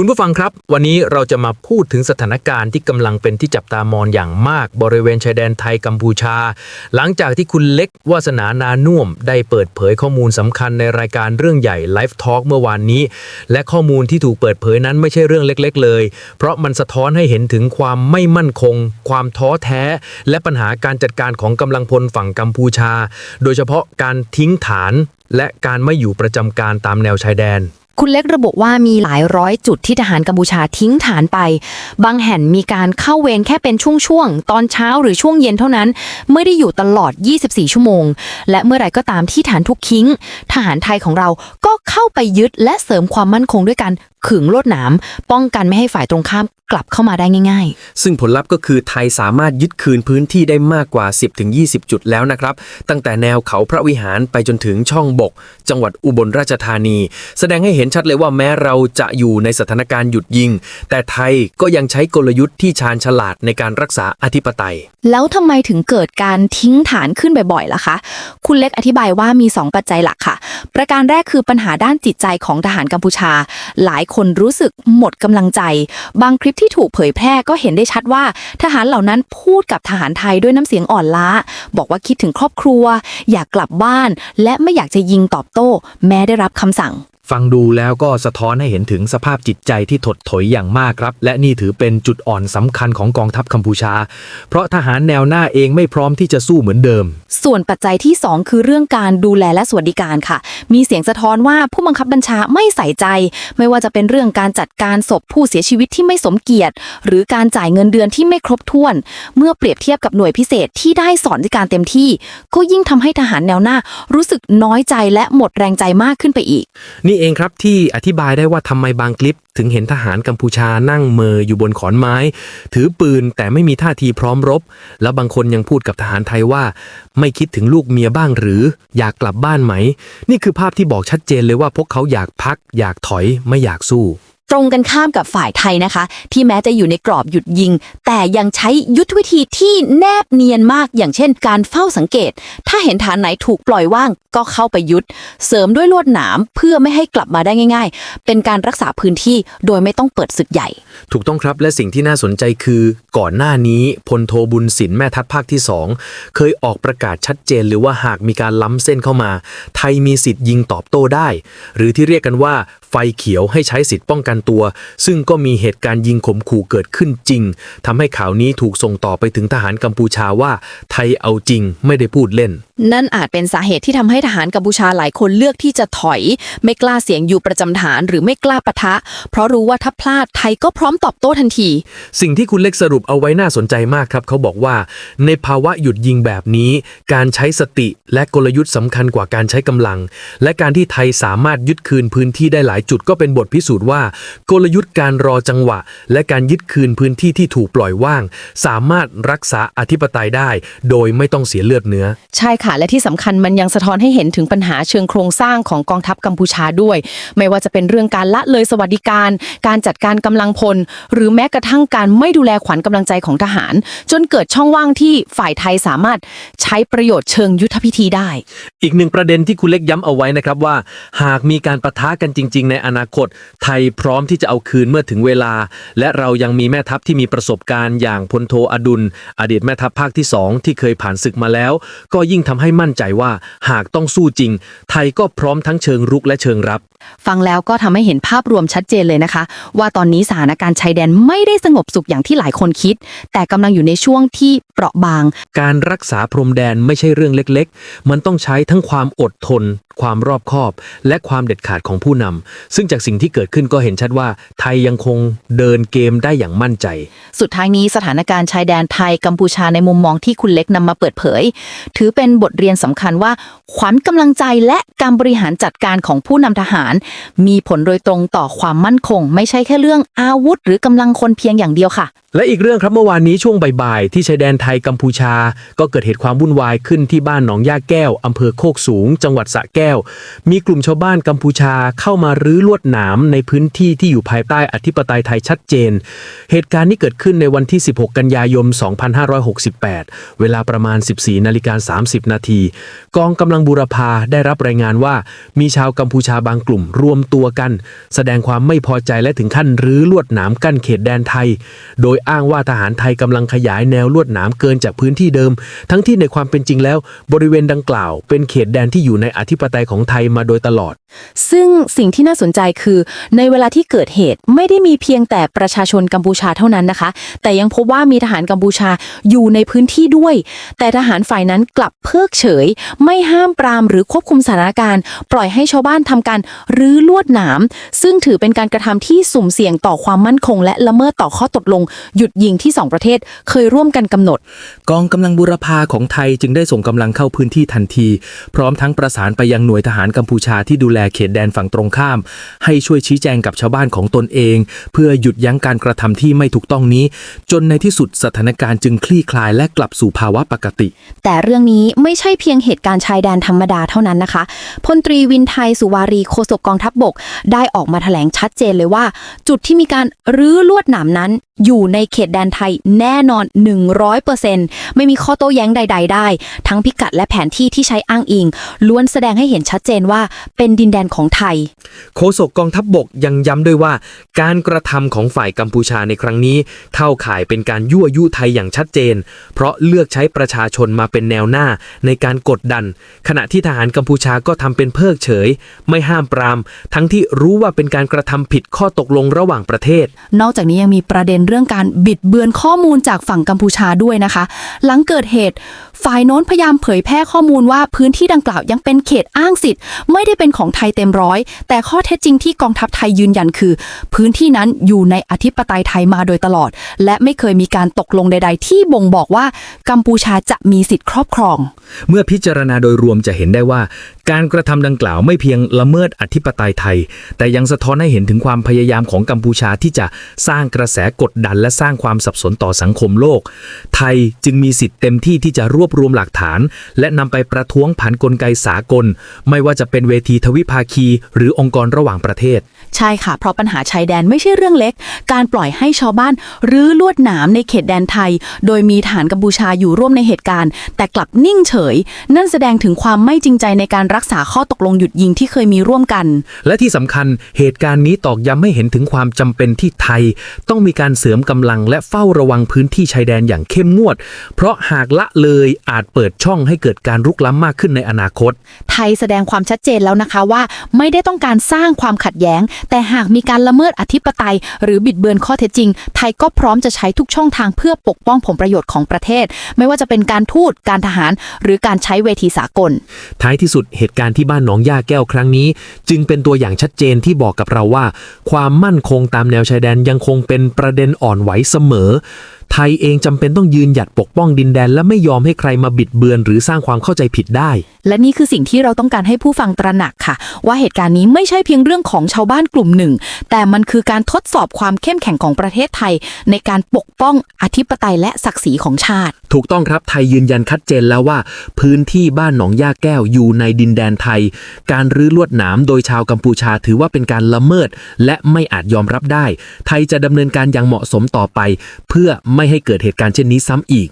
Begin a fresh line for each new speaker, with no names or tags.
คุณผู้ฟังครับ วันนี้เราจะมาพูดถึงสถานการณ์ที่กำลังเป็นที่จับตามองอย่างมากบริเวณชายแดนไทยกัมพูชา หลังจากที่คุณเล็กวาสนานานุ่มได้เปิดเผยข้อมูลสำคัญในรายการเรื่องใหญ่ Live Talk เมื่อวานนี้ และข้อมูลที่ถูกเปิดเผยนั้นไม่ใช่เรื่องเล็ก ๆ เลย เพราะมันสะท้อนให้เห็นถึงความไม่มั่นคง ความท้อแท้ และปัญหาการจัดการของกำลังพลฝั่งกัมพูชา โดยเฉพาะการทิ้งฐาน และการไม่อยู่ประจำการตามแนวชายแดน
คุณเล็กระบุว่ามีหลายร้อยจุดที่ทหารกัมพูชาทิ้งฐานไป บางแห่งมีการเข้าเวรแค่เป็นช่วงๆ ตอนเช้าหรือช่วงเย็นเท่านั้น ไม่ได้อยู่ตลอด 24 ชั่วโมง และเมื่อไหร่ก็ตามที่ฐานทุกทิ้ง ทหารไทยของเราก็เข้าไปยึดและเสริมความมั่นคงด้วยการขึงลวดหนามป้องกันไม่ให้ฝ่ายตรงข้ามกลับเข้ามาได้ง่าย ๆ
ซึ่งผลลัพธ์ก็คือไทยสามารถยึดคืนพื้นที่ได้มากกว่า 10-20 จุดแล้วนะครับ ตั้งแต่แนวเขาพระวิหารไปจนถึงช่องบก จังหวัดอุบลราชธานี แสดงให้เห็นชัดเลยว่าแม้เราจะอยู่ในสถานการณ์หยุดยิง แต่ไทยก็ยังใช้กลยุทธ์ที่ชาญฉลาดในการรักษาอธิปไตย
แล้วทำไมถึงเกิดการทิ้งฐานขึ้นบ่อยๆล่ะคะ คุณเล็กอธิบายว่ามี 2 ปัจจัยหลักค่ะ ประการแรกคือปัญหาด้านจิตใจของทหารกัมพูชา หลายคนรู้สึกหมดกำลังใจ บางคลิปที่ถูกเผยแพร่ก็เห็นได้ชัดว่า ทหารเหล่านั้นพูดกับทหารไทยด้วยน้ำเสียงอ่อนล้า บอกว่าคิดถึงครอบครัว อยากกลับบ้าน และไม่อยากจะยิงตอบโต้ แม้ได้รับคำสั่ง
ฟังดูแล้วก็สะท้อนให้เห็นถึงสภาพจิตใจที่ถดถอยอย่างมากครับ และนี่ถือเป็นจุดอ่อนสำคัญของกองทัพกัมพูชา เพราะทหารแนวหน้าเองไม่พร้อมที่จะสู้เหมือนเดิม
ส่วนปัจจัยที่ 2 คือเรื่องการดูแลและสวัสดิการค่ะ มีเสียงสะท้อนว่าผู้บังคับบัญชาไม่ใส่ใจ ไม่ว่าจะเป็นเรื่องการจัดการศพผู้เสียชีวิตที่ไม่สมเกียรติ หรือการจ่ายเงินเดือนที่ไม่ครบถ้วน เมื่อเปรียบเทียบกับหน่วยพิเศษที่ได้สอนในการเต็มที่ ก็ยิ่งทำให้ทหารแนวหน้า รู้สึกน้อยใจและหมดแรงใจมากขึ้นไปอีก
นี่เองครับที่อธิบายได้ว่าทำไมบางคลิป ถึงเห็นทหารกัมพูชานั่งเมออยู่บนขอนไม้ ถือปืนแต่ไม่มีท่าทีพร้อมรบ แล้วบางคนยังพูดกับทหารไทยว่า ไม่คิดถึงลูกเมียบ้างหรือ อยากกลับบ้านไหม นี่คือภาพที่บอกชัดเจนเลยว่าพวกเขาอยากพัก อยากถอยไม่อยากสู้
ตรงกันข้ามกับฝ่ายไทยนะคะ ที่แม้จะอยู่ในกรอบหยุดยิง แต่ยังใช้ยุทธวิธีที่แนบเนียนมากอย่างเช่น การเฝ้าสังเกต ถ้าเห็นฐานไหนถูกปล่อยว่างก็เข้าไปยุดเสริมด้วยลวดหนามเพื่อไม่ให้กลับมาได้ง่าย ๆ เป็นการรักษาพื้นที่โดยไม่ต้องเปิดศึกใหญ่
ถูกต้องครับและสิ่งที่น่าสนใจคือ ก่อนหน้านี้พลโทบุญสินแม่ทัพภาคที่ 2 เคยออกประกาศชัดเจนหรือว่าหากมีการล้ำเส้นเข้ามา ไทยมีสิทธิ์ยิงตอบโต้ได้ หรือที่เรียกกันว่าไฟเขียวให้ใช้สิทธิ์ป้องกันตัว ซึ่งก็มีเหตุการณ์ยิงข่มขู่เกิดขึ้นจริงทำให้ข่าวนี้ถูกส่งต่อไปถึงทหารกัมพูชาว่า ไทยเอาจริงไม่ได้พูดเล่น
นั่นอาจเป็นสาเหตุที่ทำให้ทหารกัมพูชาหลายคนเลือกที่จะถอย ไม่กล้าเสี่ยงอยู่ประจำฐานหรือไม่กล้าปะทะ เพราะรู้ว่าถ้าพลาดไทยก็พร้อมตอบโต้ทันที
สิ่งที่คุณเล็กสรุปเอาไว้น่าสนใจมากครับ เขาบอกว่า ในภาวะหยุดยิงแบบนี้ การใช้สติและกลยุทธ์สำคัญกว่าการใช้กำลัง และการที่ไทยสามารถยึดคืนพื้นที่ได้หลายจุดก็เป็นบทพิสูจน์ว่า กลยุทธ์การรอจังหวะ และการยึดคืนพื้นที่ที่ถูกปล่อยว่าง สามารถรักษาอธิปไตยได้ โดยไม่ต้องเสียเลือดเนื้อ
ใช่ค่ะและที่สำคัญมันยังสะท้อนให้เห็นถึงปัญหาเชิงโครงสร้างของกองทัพกัมพูชาด้วย ไม่ว่าจะเป็นเรื่องการละเลยสวัสดิการ การจัดการกำลังพล หรือแม้กระทั่งการไม่ดูแลขวัญกำลังใจของทหาร จนเกิดช่องว่างที่ฝ่ายไทยสามารถใช้ประโยชน์เชิงยุทธพิธีได้
อีกหนึ่งประเด็นที่คุณเล็กย้ำเอาไว้นะครับว่า หากมีการประทะกันจริง ๆ ในอนาคต ไทยพร้อมที่จะเอาคืนเมื่อถึงเวลา และเรายังมีแม่ทัพที่มีประสบการณ์อย่างพลโทอดุล อดีตแม่ทัพภาคที่ 2 ที่เคยผ่านศึกมาแล้ว ก็ยิ่งทำให้มั่นใจว่าหากต้องสู้จริง ไทยก็พร้อมทั้งเชิงรุกและเชิงรับ
ฟังแล้วก็ทำให้เห็นภาพรวมชัดเจนเลยนะคะ ว่าตอนนี้สถานการณ์ชายแดนไม่ได้สงบสุขอย่างที่หลายคนคิด แต่กำลังอยู่ในช่วงที่เปราะบาง
การรักษาพรมแดนไม่ใช่เรื่องเล็กๆ มันต้องใช้ทั้งความอดทน ความรอบคอบ และความเด็ดขาดของผู้นำซึ่งจากสิ่งที่เกิดขึ้นก็เห็นชัดว่า ไทยยังคงเดินเกมได้อย่างมั่นใจ
สุดท้ายนี้สถานการณ์ชายแดนไทยกัมพูชาในมุมมองที่คุณเล็กนำมาเปิดเผย ถือเป็นบทเรียนสำคัญว่า ขวัญกำลังใจและการบริหารจัดการของผู้นำทหาร มีผลโดยตรงต่อความมั่นคง ไม่ใช่แค่เรื่องอาวุธ หรือกำลังคนเพียงอย่างเดียวค่ะ
และอีกเรื่องครับเมื่อวานนี้ช่วงบ่ายๆ ที่ชายแดนไทยกัมพูชา ก็เกิดเหตุความวุ่นวายขึ้นที่บ้านหนองย่าแก้ว อำเภอโคกสูง จังหวัดสระแก้ว มีกลุ่มชาวบ้านกัมพูชาเข้ามารื้อลวดหนามในพื้นที่ที่อยู่ภายใต้อธิปไตยไทยชัดเจน เหตุการณ์นี้เกิดขึ้นในวันที่ 16 กันยายน 2568 เวลาประมาณ 14 นาฬิกา 30 นาที กองกำลังบูรพาได้รับรายงานว่า มีชาวกัมพูชาบางกลุ่มรวมตัวกัน แสดงความไม่พอใจและถึงขั้นรื้อลวดหนามกั้นเขตแดนไทย โดยอ้างว่าทหารไทยกำลังขยายแนวลวดหนามเกินจากพื้นที่เดิม ทั้งที่ในความเป็นจริงแล้ว บริเวณดังกล่าว เป็นเขตแดนที่อยู่ในอธิปไตยของไทยมาโดยตลอด
ซึ่งสิ่งที่น่าสนใจคือ ในเวลาที่เกิดเหตุไม่ได้มีเพียงแต่ประชาชนกัมพูชาเท่านั้นนะคะ แต่ยังพบว่ามีทหารกัมพูชาอยู่ในพื้นที่ด้วย แต่ทหารฝ่ายนั้นกลับเพิกเฉย ไม่ห้ามปรามหรือควบคุมสถานการณ์ ปล่อยให้ชาวบ้านทำการรื้อลวดหนาม ซึ่งถือเป็นการกระทำที่สุ่มเสี่ยงต่อความมั่นคง และละเมิดต่อข้อตกลงหยุดยิงที่สองประเทศเคยร่วมกันกำหนด
กองกำลังบูรพาของไทยจึงได้ส่งกำลังเข้าพื้นที่ทันที พร้อมทั้งประสานไปยังหน่วยทหารกัมพูชาที่ดูแลเขตแดนฝั่งตรงข้าม ให้ช่วยชี้แจงกับชาวบ้านของตนเอง เพื่อหยุดยั้งการกระทำที่ไม่ถูกต้องนี้ จนในที่สุดสถานการณ์จึงคลี่คลายและกลับสู่ภาวะปกติ
แต่เรื่องนี้ไม่ใช่เพียงเหตุการณ์ชายแดนธรรมดาเท่านั้นนะคะพลตรีวินไทยสุวารีโฆษกกองทัพบบก ได้ออกมาแถลงชัดเจนเลยว่า จุดที่มีการรื้อลวดหนามนั้น อยู่ในเขตแดนไทยแน่นอน 100%ไม่มีข้อโต้แย้งใด ๆ ได้ ทั้งพิกัดและแผนที่ที่ใช้อ้างอิง ล้วนแสดงให้เห็นชัดเจนว่าเป็นดินแดนของไทย
โฆษกกองทัพบบกยังย้ำด้วยว่า การกระทำของฝ่ายกัมพูชาในครั้งนี้เข้าข่ายเป็นการยั่วยุไทยอย่างชัดเจน เพราะเลือกใช้ประชาชนมาเป็นแนวหน้าในการกดดัน ขณะที่ทหารกัมพูชาก็ทำเป็นเพิกเฉย ไม่ห้ามปราม ทั้งที่รู้ว่าเป็นการกระทำผิดข้อตกลงระหว่างประเทศ
นอกจากนี้ยังมีประเด็นเรื่องการบิดเบือนข้อมูลจากฝั่งกัมพูชาด้วยนะคะ หลังเกิดเหตุ ฝ่ายโน้นพยายามเผยแพร่ข้อมูลว่าพื้นที่ดังกล่าวยังเป็นเขตอ้างสิทธิ์ ไม่ได้เป็นของไทยเต็มร้อย แต่ข้อเท็จจริงที่กองทัพไทยยืนยันคือ พื้นที่นั้นอยู่ในอธิปไตยไทยมาโดยตลอด และไม่เคยมีการตกลงใด ๆ ที่บ่งบอกว่ากัมพูชาจะมีสิทธิ์ครอบครอง
เมื่อพิจารณาโดยรวมจะเห็นได้ว่า การกระทำดังกล่าวไม่เพียงละเมิดอธิปไตยไทย แต่ยังสะท้อนให้เห็นถึงความพยายามของกัมพูชาที่จะสร้างกระแสกดดันและสร้างความสับสนต่อสังคมโลก ไทยจึงมีสิทธิ์เต็มที่ที่จะรวบรวมหลักฐาน และนำไปประท้วงผ่านกลไกสากล ไม่ว่าจะเป็นเวทีทวิภาคี หรือองค์กรระหว่างประเทศ
ใช่ค่ะ เพราะปัญหาชายแดนไม่ใช่เรื่องเล็ก การปล่อยให้ชาวบ้านรื้อลวดหนามในเขตแดนไทย โดยมีฐานกัมพูชาอยู่ร่วมในเหตุการณ์ แต่กลับนิ่งเฉย นั่นแสดงถึงความไม่จริงใจในการรักษาข้อตกลงหยุดยิงที่เคยมีร่วมกัน
และที่สำคัญเหตุการณ์นี้ตอกย้ำให้เห็นถึงความจำเป็นที่ไทย ต้องมีการเสริมกำลังและเฝ้าระวังพื้นที่ชายแดนอย่างเข้มงวด เพราะหากละเลยอาจเปิดช่องให้เกิดการรุกล้ำมากขึ้นในอนาคต
ไทยแสดงความชัดเจนแล้วนะคะว่า ไม่ได้ต้องการสร้างความขัดแย้งแต่หากมีการละเมิดอธิปไตย หรือบิดเบือนข้อเท็จจริง ไทยก็พร้อมจะใช้ทุกช่องทางเพื่อปกป้องผลประโยชน์ของประเทศ ไม่ว่าจะเป็นการทูตการทหาร หรือการใช้เวทีสากล
ท้ายที่สุดเหตุการณ์ที่บ้านหนองย่าแก้วครั้งนี้ จึงเป็นตัวอย่างชัดเจนที่บอกกับเราว่า ความมั่นคงตามแนวชายแดนยังคงเป็นประเด็นอ่อนไหวเสมอ ไทยเองจำเป็นต้องยืนหยัดปกป้องดินแดน และไม่ยอมให้ใครมาบิดเบือน หรือสร้างความเข้าใจผิดได้
และนี่คือสิ่งที่เราต้องการให้ผู้ฟังตระหนักค่ะ ว่าเหตุการณ์นี้ไม่ใช่เพียงเรื่องของชาวบ้านกลุ่มหนึ่ง แต่มันคือการทดสอบความเข้มแข็งของประเทศไทย ในการปกป้องอธิปไตยและศักดิ์ศรีของชาติ
ถูกต้องครับไทยยืนยันชัดเจนแล้วว่า พื้นที่บ้านหนองย่าแก้วอยู่ในดินแดนไทย การรื้อลวดหนามโดยชาวกัมพูชาถือว่าเป็นการละเมิด และไม่อาจยอมรับได้ ไทยจะดำเนินการอย่างเหมาะสมต่อไป เพื่อไม่ให้เกิดเหตุการณ์เช่นนี้ซ้ำอีก